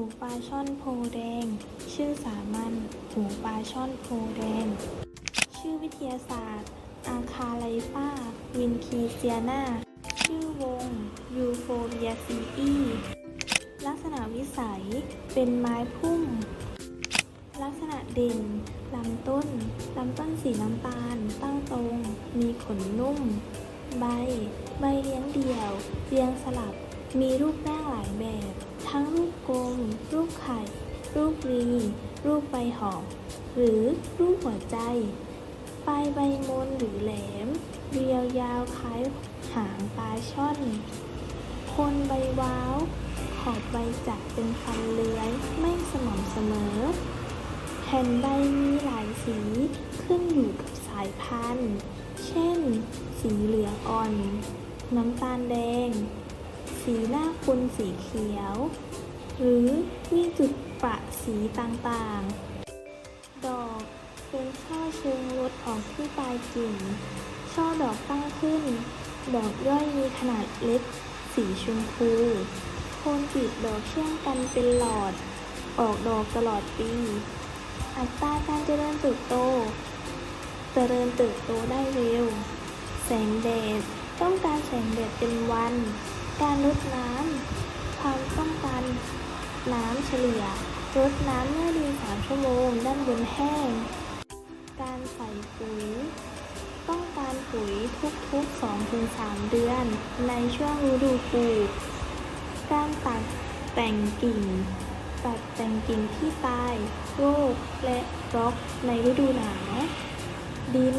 หูปลาช่อนโพแดง ชื่อสามัญหูปลาช่อนโพแดง ชื่อวิทยาศาสตร์ อาคาไลฟาวินคีเซียนา ชื่อวง ยูโฟเรียซีอีลักษณะวิสัย เป็นไม้พุ่ม ลักษณะเด่น ลำต้น ลำต้นสีน้ำตาล ตั้งตรง มีขนนุ่ม ใบ ใบเลี้ยงเดี่ยว เรียงสลับ มีรูปร่างหลายแบบ ทั้งรูปกลม รูปไข่ รูปรีรูปใบหอกหรือรูปหัวใจ ปลายใบมนหรือแหลม เรียวยาวคล้ายหางปลาช่อนโคนใบว้าว ขอบใบจัดเป็นฟันเลื้อยไม่สม่ำเสมอ แผ่นใบมีหลายสีขึ้นอยู่กับสายพันธุ์ เช่น สีเหลืองอ่อน น้ำตาลแดง สีหน้าคุณสีเขียว หรือมีจุดประสีต่างๆ ดอกเป็นช่อเชิงรดออกที่ปลายกิ่ง ช่อดอกตั้งขึ้น ดอกย่อยมีขนาดเล็ก สีชมพูโคนกีบดอกเชื่อมกันเป็นหลอด ออกดอกตลอดปี อัตราการเจริญเติบโต เจริญเติบโตได้เร็ว แสงแดดต้องการแสงแดดเป็นวัน การลดน้ำความต้องการน้ำเฉลี่ยลดน้ำเมื่อดินสามชั่วโมง ด้านบนแห้ง การใส่ปุ๋ย ต้องการปุ๋ยทุกๆ 2-3 เดือน ในช่วงฤดูปลูก การตัดแต่งกิ่ง ตัดแต่งกิ่งที่ตาย โรค และรกในฤดูหนาว ดิน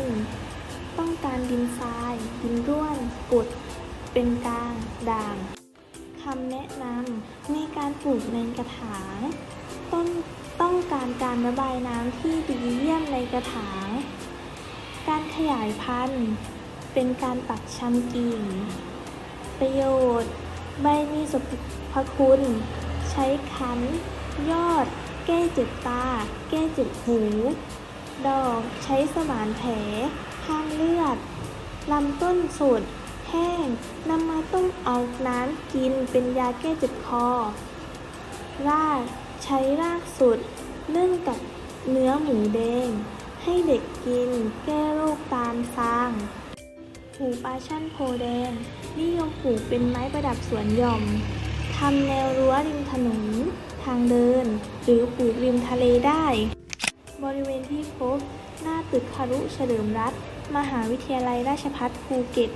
ต้องการดินทราย ดินร่วนกรด เป็นกลางด่างคำแนะนำในการปลูกในกระถาง ต้นต้องการการระบายน้ำที่ดีเยี่ยมในกระถาง การขยายพันธุ์ เป็นการปักชำกิ่ง ประโยชน์ ใบมีสรรพคุณ ใช้คั้น ยอด แก้เจ็บตา แก้เจ็บหู ดอกใช้สมานแผลห้ามเลือดลำต้นสด แห้งนำมาต้มเอาน้ำกินเป็นยาแก้เจ็บคอ รากใช้รากสุดเนึ่องกับเนื้อหมูแดง ให้เด็กกินแก้โรคตามซางหูปลาช่นโพแดง นิยมปลูกเป็นไม้ประดับสวนหย่อมทำแนวรั้วริมถนน ทางเดิน หรือปลูกริมทะเลได้ บริเวณที่พบ หน้าตึกคารุเฉลิมรัตน์มหาวิทยาลัยราชภัฏภูเก็ต